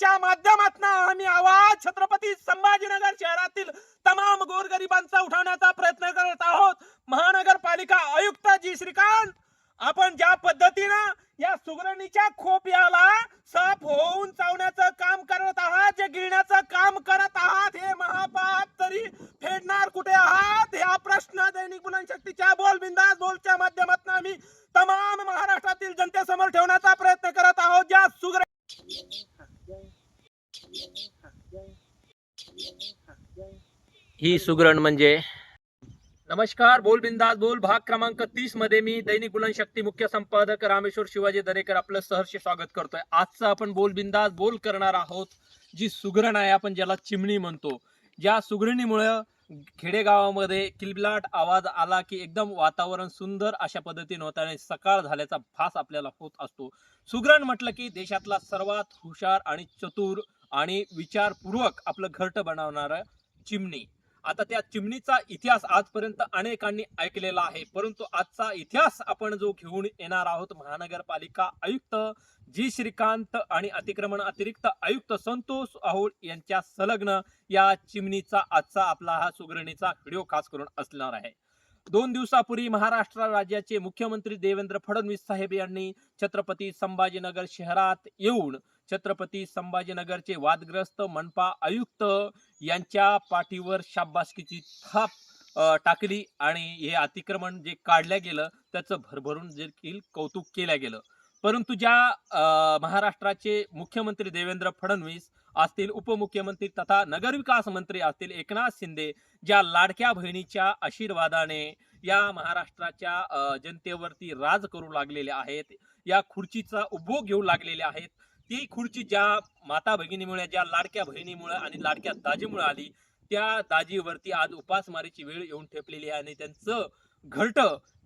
च्या माध्यमातून आम्ही आवाज छत्रपती संभाजीनगर शहरातील तमाम गोरगरिबांचा उठवण्याचा प्रयत्न करत आहोत महानगरपालिका आयुक्त जी श्रीकांत आपण ज्या पद्धतीनं या सुगरणीच्या खोप्याला साफ होऊन चावण्याचं काम करत आहात जे गिळण्याचं काम करत आहात हे महापाप तरी फेडणार कुठे आहात हा प्रश्न दैनिक बुलनशक्तीच्या बोल बिंदास बोलच्या माध्यमातून आम्ही तमाम महाराष्ट्रातील जनतेसमोर ठेवण्याचा प्रयत्न करत आहोत ज्या सुगरण ही सुगरण म्हणजे? नमस्कार बोल बिंदास बोल. भाग क्रमांक तीसमध्ये मी दैनिक गुलन शक्ती मुख्य संपादक रामेश्वर शिवाजी दरेकर आपलं सहर्ष स्वागत करतोय. आजचं आपण बोल बिंदास बोल करणार आहोत जी सुगरण आहे आपण ज्याला चिमणी म्हणतो. ज्या सुगरणीमुळं खेडेगावामध्ये किलबिलाट आवाज आला की एकदम वातावरण सुंदर अशा पद्धतीने होतं आणि सकाळ झाल्याचा भास आपल्याला होत असतो. सुगरण म्हटलं की देशातला सर्वात हुशार आणि चतुर आणि विचारपूर्वक आपलं घरट बनवणारं चिमणी. आता त्या चिमणीचा इतिहास आजपर्यंत अनेकांनी ऐकलेला आहे. परंतु आजचा इतिहास आपण जो घेऊन येणार आहोत महानगरपालिका आयुक्त जी. श्रीकांत आणि अतिक्रमण अतिरिक्त आयुक्त संतोष आहोळ यांच्या संलग्न या चिमणीचा आजचा आपला हा सुगरणीचा व्हिडिओ खास करून असणार आहे. दोन दिवसापूर्वी महाराष्ट्र राज्याचे मुख्यमंत्री देवेंद्र फडणवीस साहेब यांनी छत्रपती संभाजीनगर शहरात येऊन छत्रपती संभाजीनगरचे वादग्रस्त मनपा आयुक्त यांच्या पाठीवर शाबासकीची थाप टाकली आणि हे अतिक्रमण जे काढलं गेलं त्याचं भरभरून देखील कौतुक केलं गेलं. परंतु ज्या महाराष्ट्राचे मुख्यमंत्री देवेंद्र फडणवीस असतील उपमुख्यमंत्री तथा नगरविकास मंत्री असतील एकनाथ शिंदे ज्या लाडक्या बहिणीच्या आशीर्वादाने या महाराष्ट्राच्या जनतेवरती राज करू लागलेले आहेत या खुर्चीचा उपभोग घेऊ लागलेले आहेत ती खुर्ची ज्या माता भगिनीमुळे ज्या लाडक्या बहिणीमुळे आणि लाडक्या दाजीमुळे आली त्या दाजीवरती आज उपासमारीची वेळ येऊन ठेपलेली आहे आणि त्यांचं घरट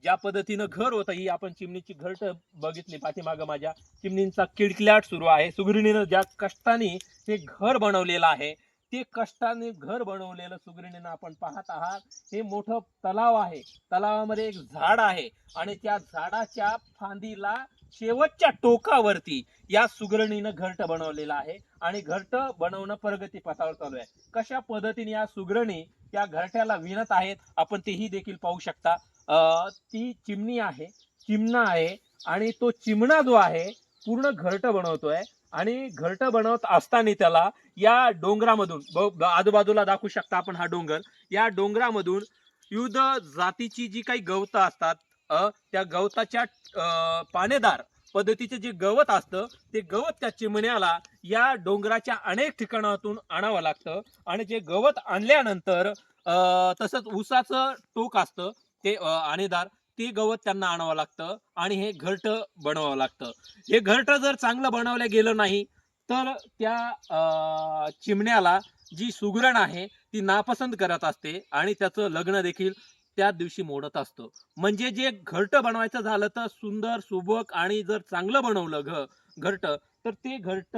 ज्या पद्धतीनं घर होतं ही आपण चिमणीची घरट बघितली पाठीमागं माझ्या चिमणींचा किडकिलाट सुरू आहे. सुगरणीनं ज्या कष्टाने ते घर बनवलेलं आहे ते कष्टाने घर बनवलेलं सुगरणीनं आपण पाहत आहात हे मोठं तलाव आहे. तलावामध्ये एक झाड आहे आणि त्या झाडाच्या फांदीला शेवटच्या टोकावरती या सुगरणीनं घरट बनवलेलं आहे आणि घरट बनवणं प्रगती पथावर चालू आहे. कशा पद्धतीने या सुगरणी या घरट्याला विणत आहेत आपण तेही देखील पाहू शकता. ती चिमणी आहे चिमणा आहे आणि तो चिमणा जो आहे पूर्ण घरट बनवतोय आणि घरट बनवत असताना त्याला या डोंगरामधून आजूबाजूला दाखवू शकता आपण हा डोंगर. या डोंगरामधून विविध जातीची जी काही गवतं असतात त्या गवताच्या पाणेदार पानेदार पद्धतीचे जे गवत असतं ते गवत त्या चिमण्याला या डोंगराच्या अनेक ठिकाणातून आणावं लागतं. आणि जे गवत आणल्यानंतर तसंच ऊसाचं टोक असतं ते आणेदार ते गवत त्यांना आणावं लागतं आणि हे घरट बनवावं लागतं. हे घरट जर चांगलं बनवलं गेलं नाही तर त्या चिमण्याला जी सुगरण आहे ती नापसंत करत असते आणि त्याचं लग्न देखील त्या दिवशी मोडत असतो. म्हणजे जे घरट बनवायचं झालं तर सुंदर सुबक आणि जर चांगलं बनवलं घ घरट तर ते घरट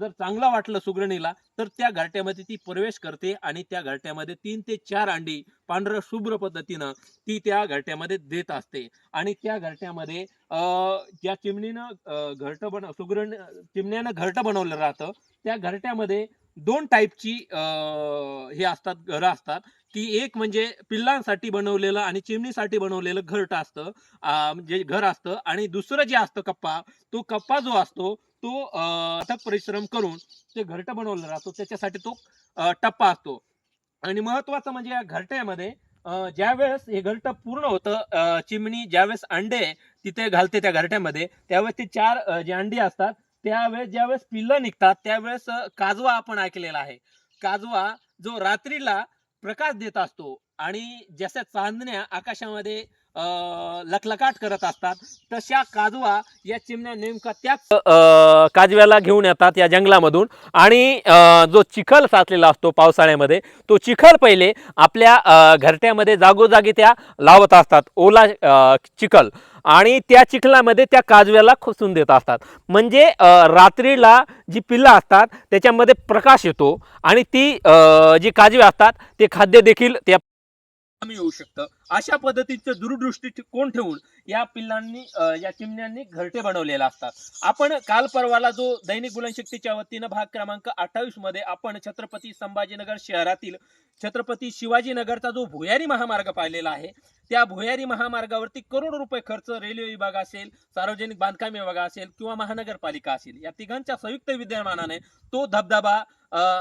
जर चांगलं वाटलं सुगरणीला तर त्या घरट्यामध्ये ती प्रवेश करते आणि त्या घरट्यामध्ये तीन ते चार अंडी पांढरं शुभ्र पद्धतीनं ती त्या घरट्यामध्ये देत असते. आणि त्या घरट्यामध्ये अं, ज्या चिमणीनं अं, घरट बन सुगरण चिमण्यानं घरट बनवलं राहतं त्या घरट्यामध्ये दोन टाईपची हे असतात घरं असतात. की एक म्हणजे पिल्लांसाठी बनवलेलं आणि चिमणीसाठी बनवलेलं घरट असतं म्हणजे घर असतं. आणि दुसरं जे असतं कप्पा तो कप्पा जो असतो तो अं, अथक परिश्रम करून ते घरट बनवलं राहतो त्याच्यासाठी तो टप्पा असतो. आणि महत्वाचं म्हणजे या घरट्यामध्ये ज्यावेळेस हे घरट पूर्ण होतं चिमणी ज्यावेळेस अंडे तिथे घालते त्या घरट्यामध्ये त्यावेळेस ते चार जे अंडी असतात त्यावेळेस ज्यावेळेस पिल्लं निघतात त्यावेळेस काजवा आपण ऐकलेला आहे. काजवा जो रात्रीला प्रकाश देत असतो आणि जशा चांदण्या आकाशामध्ये लखलकाट करत असतात. तशा काजवा या चिमण्या नेमका त्याच काजव्याला घेऊन येतात या जंगलामधून. आणि जो चिखल साचलेला असतो पावसाळ्यामध्ये तो चिखल पहिले आपल्या घरट्यामध्ये जागोजागी त्या लावत असतात. ओला चिखल. आणि त्या चिखलामध्ये त्या काजव्याला खुसून देत असतात. म्हणजे रात्रीला जी पिल्लं असतात त्याच्यामध्ये प्रकाश येतो. आणि ती जी काजवे असतात ते खाद्य देखील त्या कमी होऊ शकतं. अशा पद्धतीचं दूरदृष्टी कोण ठेवून या पिल्लांनी या चिमण्यांनी घरटे बनवलेले असतात. आपण काल परवाला जो दैनिक बुलनशक्तीच्या वतीनं भाग क्रमांक अठ्ठावीसमध्ये आपण छत्रपती संभाजीनगर शहरातील छत्रपती शिवाजीनगरचा जो भुयारी महामार्ग पाहिलेला आहे त्या भुयारी महामार्गावरती करोडो रुपये खर्च रेल्वे विभाग असेल सार्वजनिक बांधकाम विभाग असेल किंवा महानगरपालिका असेल या तिघांच्या संयुक्त विद्यमानाने तो धबधबा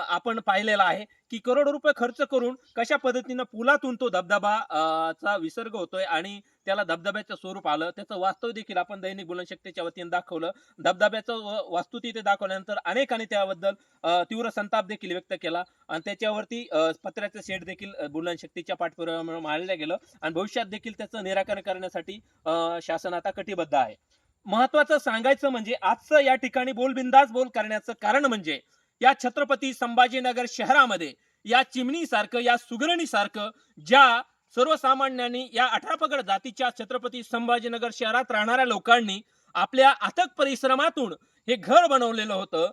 आपण पाहिलेला आहे की करोडो रुपये खर्च करून कशा पद्धतीनं पुलातून तो धबधबा अं, चा विसर्ग होतोय आणि त्याला धबधब्याचं स्वरूप आलं. त्याचं वास्तव देखील आपण दैनिक बुलनशक्तीच्या वतीने दाखवलं. धबधब्याचं वास्तू तिथे दाखवल्यानंतर अनेकांनी त्याबद्दल तीव्र संताप देखील व्यक्त केला. आणि त्याच्यावरती अं, पत्र्याचं शेड देखील बुलनशक्तीच्या पाठपुराव्यामुळे मांडलं गेलं. आणि भविष्यात देखील त्याचं निराकरण करण्यासाठी अं, शासन आता कटिबद्ध आहे. महत्वाचं सांगायचं म्हणजे आजचं या ठिकाणी बोलबिंदास बोल करण्याचं कारण म्हणजे या छत्रपती संभाजीनगर शहरामध्ये या चिमणी सारखं या सुगरणी सारखं ज्या सर्वसामान्यांनी या अठरा पगड जातीच्या छत्रपती संभाजीनगर शहरात राहणाऱ्या लोकांनी आपल्या अथक परिश्रमातून हे घर बनवलेलं होतं.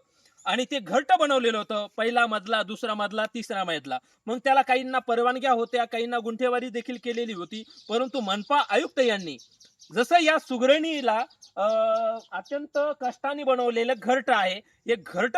आणि ते घरट बनवलेलं होतं. पहिला मजला दुसरा मजला तिसरा मजला. मग त्याला काहींना परवानग्या होत्या काहींना गुंठेवारी देखील केलेली होती. परंतु मनपा आयुक्त यांनी जसं या सुगरणीला अं, अत्यंत कष्टाने बनवलेलं घरट आहे हे घरट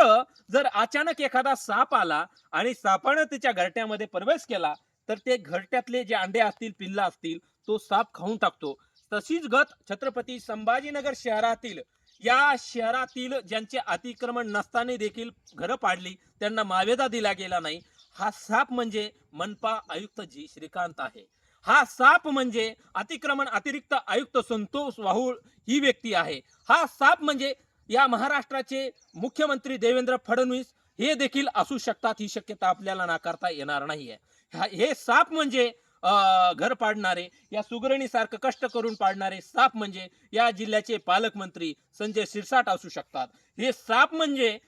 जर अचानक एखादा साप आला आणि सापानं त्याच्या घरट्यामध्ये प्रवेश केला तर ते घरट्यातले जे अंडे असतील पिल्ला असतील तो साप खाऊन टाकतो. तशीच गत छत्रपती संभाजीनगर शहरातील या शहरातील ज्यांचे अतिक्रमण नसताना देखील घरं पाडली त्यांना मावेदा दिला गेला नाही. हा साप म्हणजे मनपा आयुक्त जी श्रीकांत आहे. हा साप म्हणजे अतिक्रमण अतिरिक्त आयुक्त संतोष वाहुळ ही व्यक्ती आहे. हा साप म्हणजे या महाराष्ट्राचे मुख्यमंत्री देवेंद्र फडणवीस हे देखील असू शकतात ही शक्यता आपल्याला नाकारता येणार नाहीये. हे साप म्हणजे घर पाडणारे या सुगरणीसारखं कष्ट करून पाडणारे साप म्हणजे या जिल्ह्याचे पालकमंत्री संजय शिरसाट असू शकतात. हे साप म्हणजे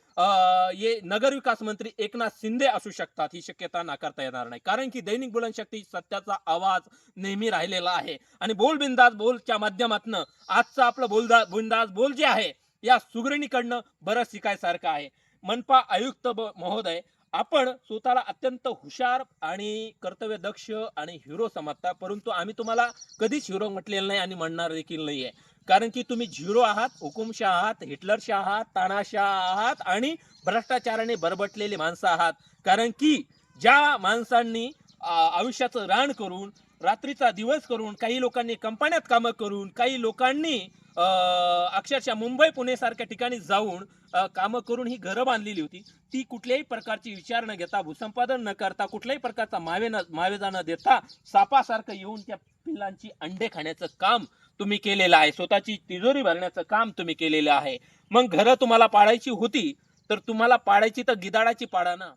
ये नगरविकास मंत्री एकनाथ शिंदे असू शकतात ही शक्यता नाकारता येणार नाही. कारण की दैनिक बुलनशक्ती सत्याचा आवाज नेहमी राहिलेला आहे. आणि बोल बिंदास बोलच्या माध्यमातून आजचं आपलं बोलदा बिंदास बोल जे आहे या सुगरणीकडनं बरंच शिकायसारखं आहे. मनपा आयुक्त महोदय आपण स्वतःला अत्यंत हुशार आणि कर्तव्य दक्ष आणि हिरो समजता परंतु आम्ही तुम्हाला कधीच हिरो म्हटलेलं नाही आणि म्हणणार देखील नाही आहे कारण की तुम्ही झिरो आहात हुकुमशाह आहात हिटलरशाह आहात तानाशाह आहात आणि भ्रष्टाचाराने बरबटलेले माणसं आहात. कारण की ज्या माणसांनी आयुष्याचं रान करून रात्रीचा दिवस करून काही लोकांनी कंपन्यात कामं करून काही लोकांनी अक्षरशः मुंबई पुणे सारख्या ठिकाणी जाऊन कामं करून ही घरं बांधलेली होती. ती कुठल्याही प्रकारची विचार न घेता भूसंपादन न करता कुठल्याही प्रकारचा मावे न मावेजा न देता सापासारखं येऊन त्या पिल्लांची अंडे खाण्याचं काम तुम्ही केलेलं आहे. स्वतःची तिजोरी भरण्याचं काम तुम्ही केलेलं आहे. मग घरं तुम्हाला पाडायची होती तर तुम्हाला पाडायची तर गिदाडाची पाडा ना.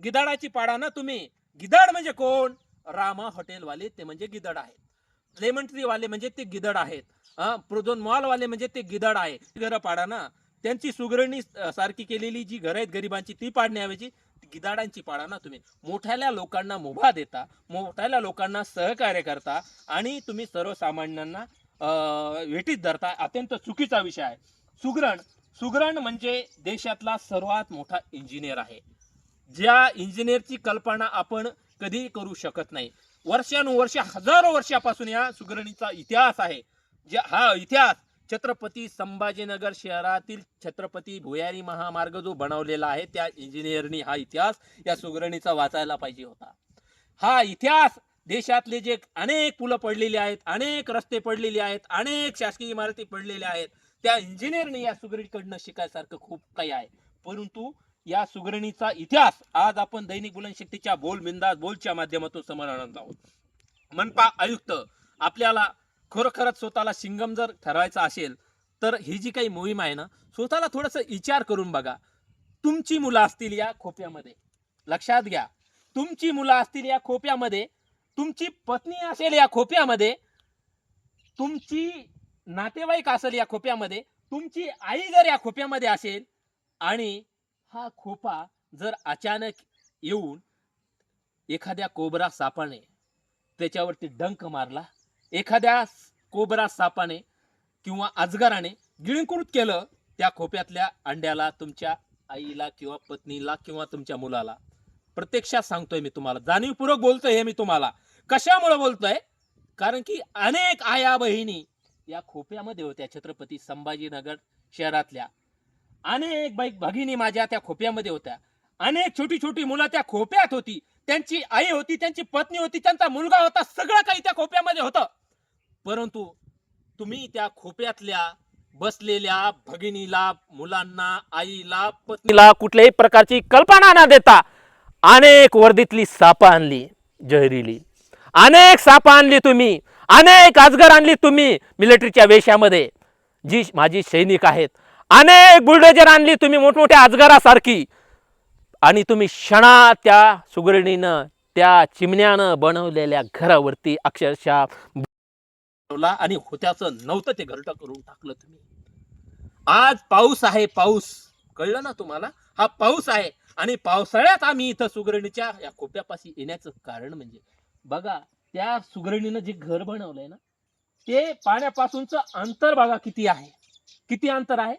गिदाडाची पाडा ना तुम्ही. गिदाड म्हणजे कोण? रामा हॉटेलवाले ते म्हणजे गिदड आहेत. लेमन ट्रीवाले म्हणजे ते गिदड आहेत. हा प्रोझोन मॉल वाले म्हणजे ते गिदड आहे घरं पाडा ना. त्यांची सुगरणी सारखी केलेली जी घरं आहेत गरिबांची ती पाडण्याऐवजी गिदाडांची पाडा ना तुम्ही. मोठ्याल्या लोकांना मुभा देता मोठ्याल्या लोकांना सहकार्य करता आणि तुम्ही सर्वसामान्यांना भेटीत धरता. अत्यंत चुकीचा विषय आहे. सुगरण सुगरण म्हणजे देशातला सर्वात मोठा इंजिनियर आहे. ज्या इंजिनियरची कल्पना आपण कधी करू शकत नाही. वर्षानुवर्ष हजारो वर्षापासून या सुगरणीचा इतिहास आहे. जे हा इतिहास छत्रपती संभाजीनगर शहरातील छत्रपती भुयारी महामार्ग जो बनवलेला आहे त्या इंजिनियरनी हा इतिहास या सुगरणीचा वाचायला पाहिजे होता. हा इतिहास देशातले जे अनेक पुलं पडलेली आहेत अनेक रस्ते पडलेले आहेत अनेक शासकीय इमारती पडलेल्या आहेत त्या इंजिनियरने या सुगरणीकडनं शिकायसारखं खूप काही आहे. परंतु या सुगरणीचा इतिहास आज आपण दैनिक बुलनशक्तीच्या बोल बिंदास बोलच्या माध्यमातून समोर आणत आहोत. मनपा आयुक्त आपल्याला खरोखरच स्वतःला सिंगम जर ठरवायचं असेल तर ही जी काही मोहीम आहे ना स्वतःला थोडंसं विचार करून बघा. तुमची मुलं असतील या खोप्यामध्ये. लक्षात घ्या. तुमची मुलं असतील या खोप्यामध्ये तुमची पत्नी असेल या खोप्यामध्ये तुमची नातेवाईक असेल या खोप्यामध्ये तुमची आई जर या खोप्यामध्ये असेल आणि हा खोपा जर अचानक येऊन एखाद्या कोबरा सापाने त्याच्यावरती डंक मारला एखाद्या कोबरा सापाने किंवा अजगराने गिळंकृत केलं त्या खोप्यातल्या अंड्याला तुमच्या आईला किंवा पत्नीला किंवा तुमच्या मुलाला. प्रत्यक्षात सांगतोय मी तुम्हाला. जाणीवपूर्वक बोलतोय हे मी तुम्हाला. कशामुळे बोलतोय? कारण की अनेक आया बहिणी या खोप्यामध्ये होत्या छत्रपती संभाजीनगर शहरातल्या. अनेक बाईक भगिनी माझ्या त्या खोप्यामध्ये होत्या. अनेक छोटी छोटी मुलं त्या खोप्यात होती. त्यांची आई होती त्यांची पत्नी होती त्यांचा मुलगा होता सगळं काही त्या खोप्यामध्ये होतं. परंतु तुम्ही त्या खोप्यातल्या बसलेल्या भगिनीला मुलांना आईला पत्नीला कुठल्याही प्रकारची कल्पना न देता अनेक वर्दीतली सापं आणली जहरीली. अनेक सापं आणली तुम्ही अनेक अजगर आणली तुम्ही मिलिटरीच्या वेशामध्ये जी माझी सैनिक आहेत. अनेक बुलडोजर आणली तुम्ही मोठमोठ्या आजगारासारखी आणि तुम्ही क्षणा त्या सुगरणीनं त्या चिमण्यानं बनवलेल्या घरावरती अक्षरशः ठेवला आणि होत्याचं नव्हतं ते घरटं करून टाकलं तुम्ही. आज पाऊस आहे पाऊस. कळलं ना तुम्हाला? हा पाऊस आहे आणि पावसाळ्यात आम्ही इथं सुगरणीच्या या खोप्यापाशी येण्याचं कारण म्हणजे बघा त्या सुगरणीनं जे घर बनवलंय ना ते पाण्यापासूनचं अंतर बघा किती आहे. किती अंतर आहे?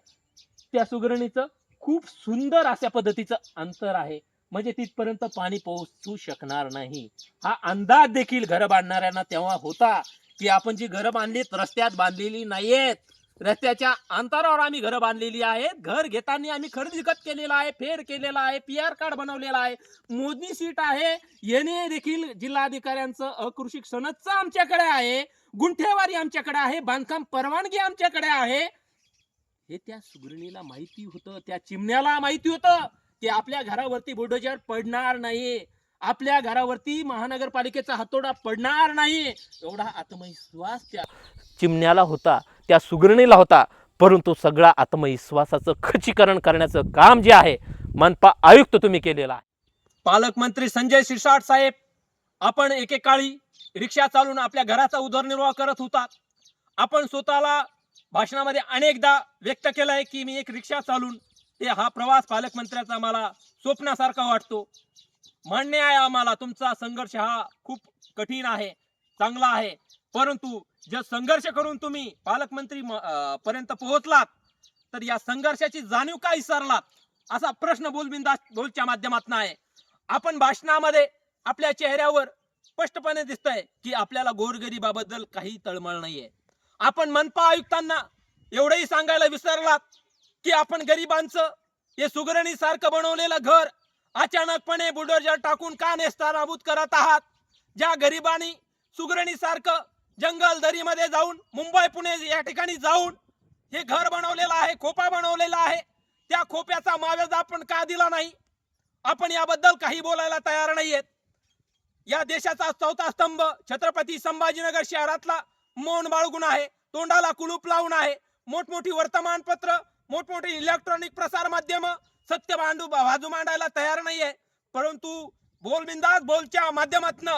त्या सुगरणीचं खूप सुंदर अशा पद्धतीचं अंतर आहे. म्हणजे तिथपर्यंत पाणी पोहोचू शकणार नाही. हा अंदाज देखील घर बांधणाऱ्यांना तेव्हा होता. की आपण जी घरं बांधलीत रस्त्यात बांधलेली नाहीयेत. रस्त्याच्या अंतरावर आम्ही घरं बांधलेली आहेत. घर घेताना आम्ही खरेदी विकत केलेला आहे फेर केलेला आहे पी आर कार्ड बनवलेला आहे. मोजणी सीट आहे. येणे देखील जिल्हाधिकाऱ्यांचं अकृषी सनदचं आमच्याकडे आहे. गुंठेवारी आमच्याकडे आहे. बांधकाम परवानगी आमच्याकडे आहे. हे त्या सुगरणीला माहिती होतं त्या चिमण्याला माहिती होतं की आपल्या घरावरती बुलडोजर पडणार नाही आपल्या घरावरती महानगरपालिकेचा हातोडा पडणार नाही. एवढा आत्मविश्वास त्या चिमण्याला होता त्या सुगरणीला होता. परंतु सगळा आत्मविश्वासाचं खचीकरण करण्याचं काम जे आहे मनपा आयुक्त तुम्ही केलेला आहे. पालकमंत्री संजय शिरसाट साहेब आपण एकेकाळी रिक्षा चालून आपल्या घराचा उदरनिर्वाह करत होता. आपण स्वतःला भाषणामध्ये अनेकदा व्यक्त केलंय की मी एक रिक्षा चालून ते हा प्रवास पालकमंत्र्याचा मला स्वप्नासारखा वाटतो. मान्य आहे आम्हाला तुमचा संघर्ष हा खूप कठीण आहे चांगला आहे. परंतु जे संघर्ष करून तुम्ही पालकमंत्री पर्यंत पोहोचलात तर या संघर्षाची जाणीव का विसरलात? असा प्रश्न बोलबिंदा बोलच्या माध्यमातून आहे. आपण भाषणामध्ये आपल्या चेहऱ्यावर स्पष्टपणे दिसतंय की आपल्याला गोरगरीबाबद्दल काही तळमळ नाहीये. आपण मनपा आयुक्तांना एवढंही सांगायला विसरलात की आपण गरिबांचं हे सुगरणी सारखं बनवलेलं घर अचानकपणे बुलडोजर टाकून का नेस्तानाबूत करत आहात. ज्या गरिबांनी सुगरणी सारखं जंगल दरीमध्ये जाऊन मुंबई पुणे या ठिकाणी जाऊन हे घर बनवलेलं आहे खोपा बनवलेला आहे त्या खोप्याचा मावेजा आपण का दिला नाही? आपण याबद्दल काही बोलायला तयार नाहीयेत. या देशाचा चौथा स्तंभ छत्रपती संभाजीनगर शहरातला मौन बाळगून आहे तोंडाला कुलूप लावून आहे. मोठमोठी वर्तमानपत्र मोठमोठी इलेक्ट्रॉनिक प्रसार माध्यम सत्य भांडू बाजू मांडायला तयार नाहीये. परंतु बोलबिंदास बोलच्या माध्यमातन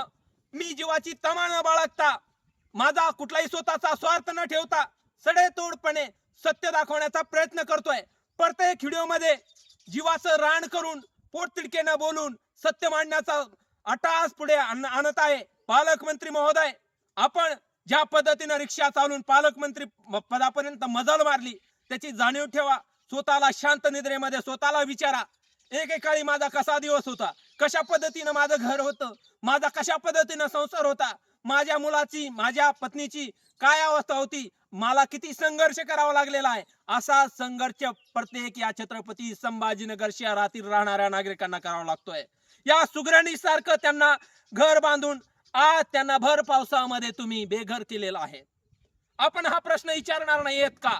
मी जीवाची तमा न बाळगता माझा कुठलाही स्वतःचा स्वार्थ न ठेवता सडेतोडपणे सत्य दाखवण्याचा प्रयत्न करतोय. प्रत्येक व्हिडिओमध्ये जीवाचं रान करून पोटतिडकेनं बोलून सत्य मांडण्याचा अटास पुढे आणत आहे पालकमंत्री महोदय. आपण ज्या पद्धतीनं रिक्षा चालून पालकमंत्री पदापर्यंत मजल मारली त्याची जाणीव ठेवा. स्वतःला शांत निद्रेमध्ये स्वतःला विचारा एकेकाळी माझा कसा दिवस होता? कशा पद्धतीनं माझं घर होतं? माझा कशा पद्धतीनं संसार होता? माझ्या मुलाची माझ्या पत्नीची काय अवस्था होती? मला किती संघर्ष करावा लागलेला आहे? असा संघर्ष प्रत्येक या छत्रपती संभाजीनगर शहरातील राहणाऱ्या नागरिकांना करावा लागतोय. या सुगरणी सारखं त्यांना घर बांधून आज त्यांना भर पावसामध्ये तुम्ही बेघर केलेलं आहे. आपण हा प्रश्न विचारणार नाहीयेत का?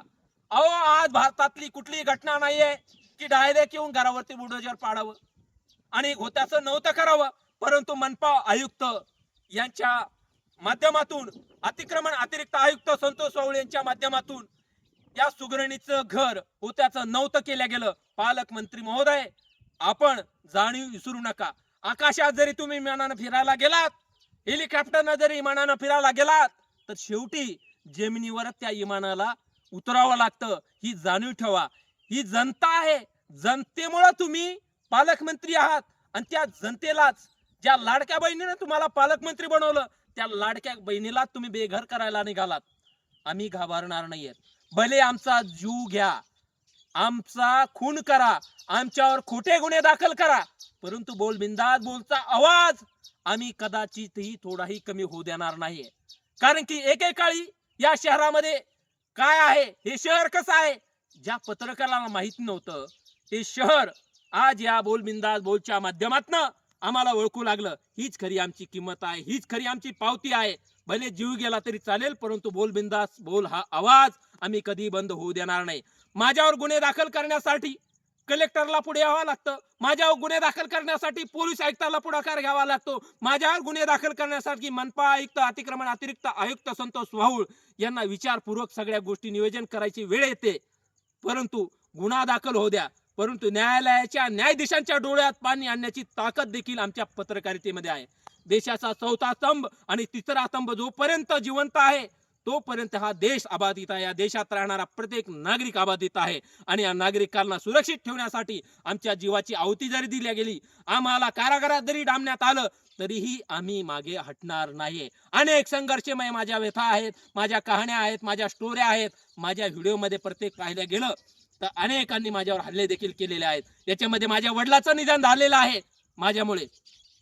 अहो आज भारतातली कुठलीही घटना नाहीये की डायरेक्ट येऊन घरावरती बुडोजर पाडावं. आणि होत्याचं नव्हतं करावं परंतु मनपा आयुक्त यांच्या माध्यमातून अतिक्रमण अतिरिक्त आयुक्त संतोष सावळे यांच्या माध्यमातून या सुगरणीचं घर होत्याचं नव्हतं केलं गेलं. पालकमंत्री महोदय आपण जाणीव विसरू नका. आकाशात जरी तुम्ही विमानानं फिरायला गेलात हेलिकॉप्टरनं जरी विमानानं फिरायला गेलात तर शेवटी जमिनीवर त्या विमानाला उतरावं लागतं. ही जाणीव ठेवा. ही जनता आहे. जनतेमुळं तुम्ही पालकमंत्री आहात. आणि त्या जनतेलाच ज्या लाडक्या बहिणीने तुम्हाला पालकमंत्री बनवलं त्या लाडक्या बहिणीला तुम्ही बेघर करायला निघालात. आम्ही घाबरणार नाहीये. भले आमचा जीव घ्या. आमचा खून करा. आमच्यावर खोटे गुन्हे दाखल करा. परंतु बोल बिंदास बोलचा आवाज आम्ही कदाचितही थोडाही कमी होऊ देणार नाहीये. कारण की एकेकाळी या शहरामध्ये काय आहे? हे शहर कसं आहे? ज्या पत्रकाराला माहीत नव्हतं हे शहर आज या बोलबिंदास बोलच्या माध्यमातनं आम्हाला ओळखू लागलं. हीच खरी आमची किंमत आहे हीच खरी आमची पावती आहे. भले जीव गेला तरी चालेल परंतु बोलबिंदास बोल हा आवाज आम्ही कधी बंद होऊ देणार नाही. माझ्यावर गुन्हे दाखल करण्यासाठी कलेक्टरला पुढे यावं लागतं. माझ्यावर गुन्हे दाखल करण्यासाठी पोलीस आयुक्ताला पुढाकार घ्यावा लागतो. माझ्यावर गुन्हे दाखल करण्यासाठी मनपा आयुक्त अतिक्रमण अतिरिक्त आयुक्त संतोष वाहुळ यांना विचारपूर्वक सगळ्या गोष्टी नियोजन करायची वेळ येते. परंतु गुन्हा दाखल होऊ द्या. परंतु न्यायालयाच्या न्यायाधीशांच्या डोळ्यात पाणी आणण्याची ताकद देखील आमच्या पत्रकारितेमध्ये आहे. देशाचा चौथा स्तंभ आणि तिसरा स्तंभ जोपर्यंत जिवंत आहे तोपर्यंत हा देश अबाधित आहे. या देशात राहणारा प्रत्येक नागरिक अबाधित आहे. आणि या नागरिकांना सुरक्षित ठेवण्यासाठी आमच्या जीवाची आहुती जरी दिल्या गेली आम्हाला कारागारात जरी डांबण्यात आलं तरीही आम्ही मागे हटणार नाही अनेक संघर्षमय माझ्या व्यथा आहेत माझ्या कहाण्या आहेत माझ्या स्टोऱ्या आहेत. माझ्या व्हिडिओमध्ये प्रत्येक पाहिलं गेलं तर अनेकांनी माझ्यावर हल्ले देखील केलेले आहेत. याच्यामध्ये माझ्या वडिलाचं निधन झालेलं आहे. माझ्यामुळे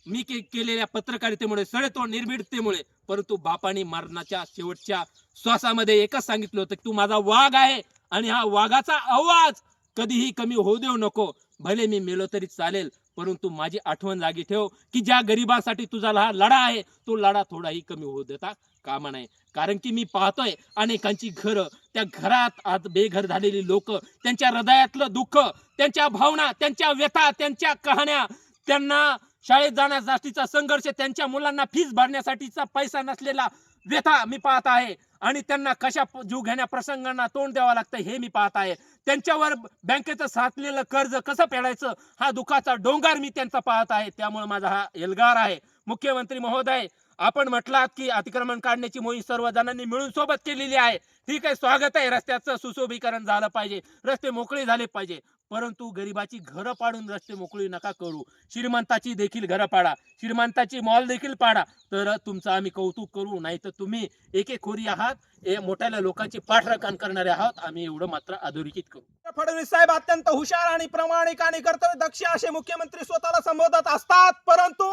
मी के केलेल्या पत्रकारितेमुळे सडेतोड निर्भीडतेमुळे परंतु बापाने मरणाच्या शेवटच्या श्वासामध्ये एकच सांगितलं होतं की तू माझा वाघ आहे आणि हा वाघाचा आवाज कधीही कमी होऊ देऊ नको. भले मी मेलो तरी चालेल परंतु माझी आठवण जागी ठेव की ज्या गरिबांसाठी तुझा हा लढा आहे तो लढा थोडाही कमी होऊ देता कामा नाही कारण की मी पाहतोय अनेकांची घरं त्या घरात आज बेघर झालेली लोक त्यांच्या हृदयातलं दुःख त्यांच्या भावना त्यांच्या व्यथा त्यांच्या कहाण्या त्यांना शाळेत जाण्यासाठीचा संघर्ष त्यांच्या मुलांना फीस भरण्यासाठीचा पैसा नसलेला व्यथा मी पाहत आहे. आणि त्यांना कशा जीव घेण्या प्रसंगांना तोंड द्यावं लागतं हे मी पाहत आहे. त्यांच्यावर बँकेचं साचलेलं कर्ज कसं फेडायचं हा दुःखाचा डोंगर मी त्यांचा पाहत आहे. त्यामुळे माझा हा एल्गार आहे. मुख्यमंत्री महोदय आपण म्हटलात की अतिक्रमण काढण्याची मोहीम सर्व जणांनी मिळून सोबत केलेली आहे. ठीक आहे स्वागत आहे. रस्त्याचं सुशोभीकरण झालं पाहिजे. रस्ते मोकळे झाले पाहिजे. परंतु गरिबाची घरं पाडून रस्ते मोकळी नका करू. श्रीमंताची देखील घरं पाडा. श्रीमंताची मॉल देखील पाडा. तर तुमचं आम्ही कौतुक करू नाही तर तुम्ही एकेखोरी आहात हे मोठ्याला लोकांची पाठराखण करणारे आहात. आम्ही एवढं मात्र अधोरेखित करू. फडणवीस साहेब अत्यंत हुशार आणि प्रामाणिक आणि कर्तव्य दक्ष असे मुख्यमंत्री स्वतःला संबोधत असतात. परंतु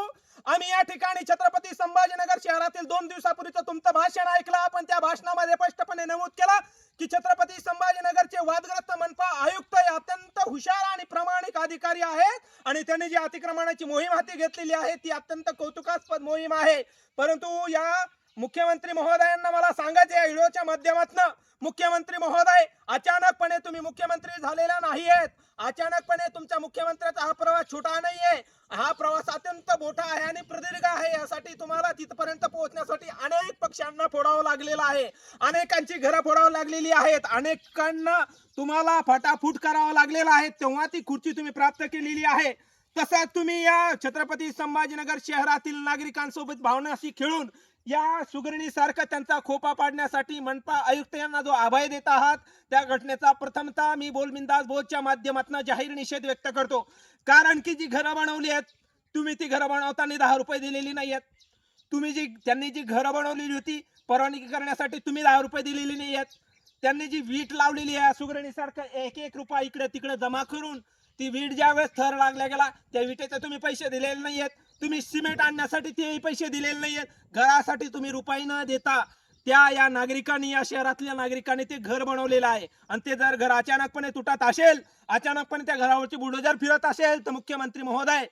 आम्ही या ठिकाणी छत्रपती संभाजीनगर शहरातील दोन दिवसापूर्वीचं तुमचं भाषण ऐकलं. आपण त्या भाषणामध्ये स्पष्टपणे नमूद केलं की छत्रपती संभाजीनगरचे वादग्रस्त मनपा आयुक्त हे अत्यंत हुशार आणि प्रामाणिक अधिकारी आहेत आणि त्यांनी जी अतिक्रमणाची मोहीम हाती घेतलेली आहे ती अत्यंत कौतुकास्पद मोहीम आहे. परंतु या मुख्यमंत्री महोदयांना मला सांगायचे या व्हिडिओच्या माध्यमातून. मुख्यमंत्री महोदय अचानकपणे तुम्ही मुख्यमंत्री झालेला नाही आहेत अचानकपणे तुमच्या मुख्यमंत्र्याचा हा प्रवास छोटा नाहीये. हा प्रवास अत्यंत मोठा आहे आणि प्रदीर्घ आहे. यासाठी तुम्हाला तिथपर्यंत पोहोचण्यासाठी अनेक पक्षांना फोडावं लागलेलं आहे. अनेकांची घरं फोडावं लागलेली आहेत. अनेकांना तुम्हाला फटाफूट करावं लागलेलं आहे. तेव्हा ती खुर्ची तुम्ही प्राप्त केलेली आहे. तसंच तुम्ही या छत्रपती संभाजीनगर शहरातील नागरिकांसोबत भावनाशी खेळून या सुगरणी सारखा त्यांचा खोपा पाडण्यासाठी मनपा आयुक्त यांना जो अभय देत आहात त्या घटनेचा प्रथमतः मी बोलमिंदास बोधच्या माध्यमातून जाहीर निषेध व्यक्त करतो. कारण की जी घरं बनवली आहेत तुम्ही ती घरं बनवताना दहा रुपये दिलेली नाही आहेत तुम्ही जी त्यांनी जी घरं बनवलेली होती परवानगी करण्यासाठी तुम्ही दहा रुपये दिलेली नाही आहेत त्यांनी जी वीट लावलेली आहे सुगरणी सारखं एक एक रुपया इकडे तिकडे जमा करून ती वीट ज्यावेळेस थर लागल्या गेला त्या विटेचे तुम्ही पैसे दिलेले नाही आहेत तुम्ही सिमेंट आणण्यासाठी तेही पैसे दिलेले नाहीयेत. घरासाठी तुम्ही रुपये न देता त्या या नागरिकांनी या शहरातल्या नागरिकांनी ते घर बनवलेलं आहे. आणि ते जर घर अचानकपणे तुटत असेल अचानकपणे त्या घरावरची बुलडोजर फिरत असेल तर मुख्यमंत्री महोदय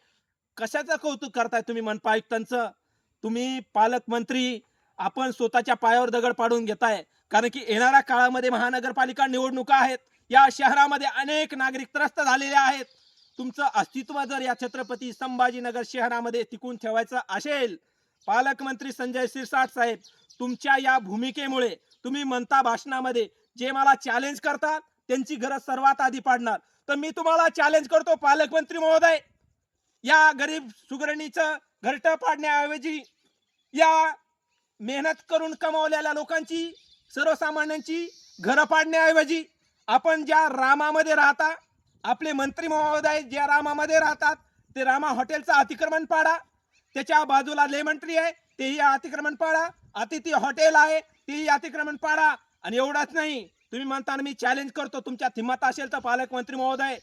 कशाचं कौतुक करताय तुम्ही मनपा आयुक्तांचं? तुम्ही पालकमंत्री आपण स्वतःच्या पायावर दगड पाडून घेताय. कारण की येणाऱ्या काळामध्ये महानगरपालिका निवडणुका आहेत. या शहरामध्ये अनेक नागरिक त्रस्त झालेले आहेत. तुमचं अस्तित्व जर या छत्रपती संभाजीनगर शहरामध्ये टिकून ठेवायचं असेल पालकमंत्री संजय सिरसाट साहेब तुमच्या या भूमिकेमुळे तुम्ही म्हणता भाषणामध्ये जे मला चॅलेंज करतात त्यांची गरज सर्वात आधी पाडणार. तर मी तुम्हाला चॅलेंज करतो पालकमंत्री महोदय. या गरीब सुगरणीचं घरटं पाडण्याऐवजी या मेहनत करून कमावलेल्या लोकांची सर्वसामान्यांची घरं पाडण्याऐवजी आपण ज्या रामामध्ये राहता आपले मंत्री महोदय ज्या रामामध्ये राहतात ते रामा हॉटेलचं अतिक्रमण पाडा. त्याच्या बाजूला लेमंट्री आहे तेही अतिक्रमण पाडा. अतिथी हॉटेल आहे तेही अतिक्रमण पाडा. आणि एवढंच नाही तुम्ही म्हणताना मी चॅलेंज करतो तुमच्या हिंमत असेल तर पालकमंत्री महोदय.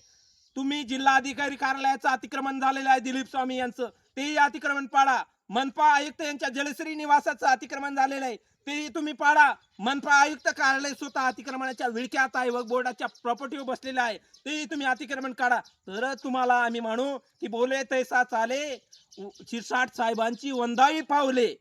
तुम्ही जिल्हाधिकारी कार्यालयाचं अतिक्रमण झालेलं आहे दिलीप स्वामी यांचं. तेही अतिक्रमण पाडा. मनपा आयुक्त यांच्या जलश्री निवासाचं अतिक्रमण झालेलं आहे. तेही तुम्ही पाडा. मनपा आयुक्त कार्यालय स्वतः अतिक्रमणाच्या विळख्यात आहे. व बोर्डाच्या प्रॉपर्टीवर बसलेलं आहे. तेही तुम्ही अतिक्रमण काढा. तर तुम्हाला आम्ही म्हणू की बोले तैसा चाले. शिरसाट साहेबांची वंदावी पावले.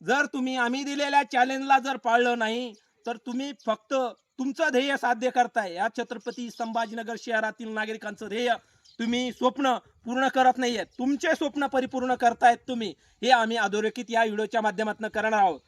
जर तुम्ही आम्ही दिलेल्या चॅलेंजला जर पाळलं नाही तर तुम्ही फक्त तुमचं ध्येय साध्य करताय. या छत्रपती संभाजीनगर शहरातील नागरिकांचं ध्येय तुम्ही स्वप्न पूर्ण करत नाहीये तुमचे स्वप्न परिपूर्ण करतायत तुम्ही. हे आम्ही अधोरेखित या व्हिडिओच्या माध्यमातून करणार आहोत.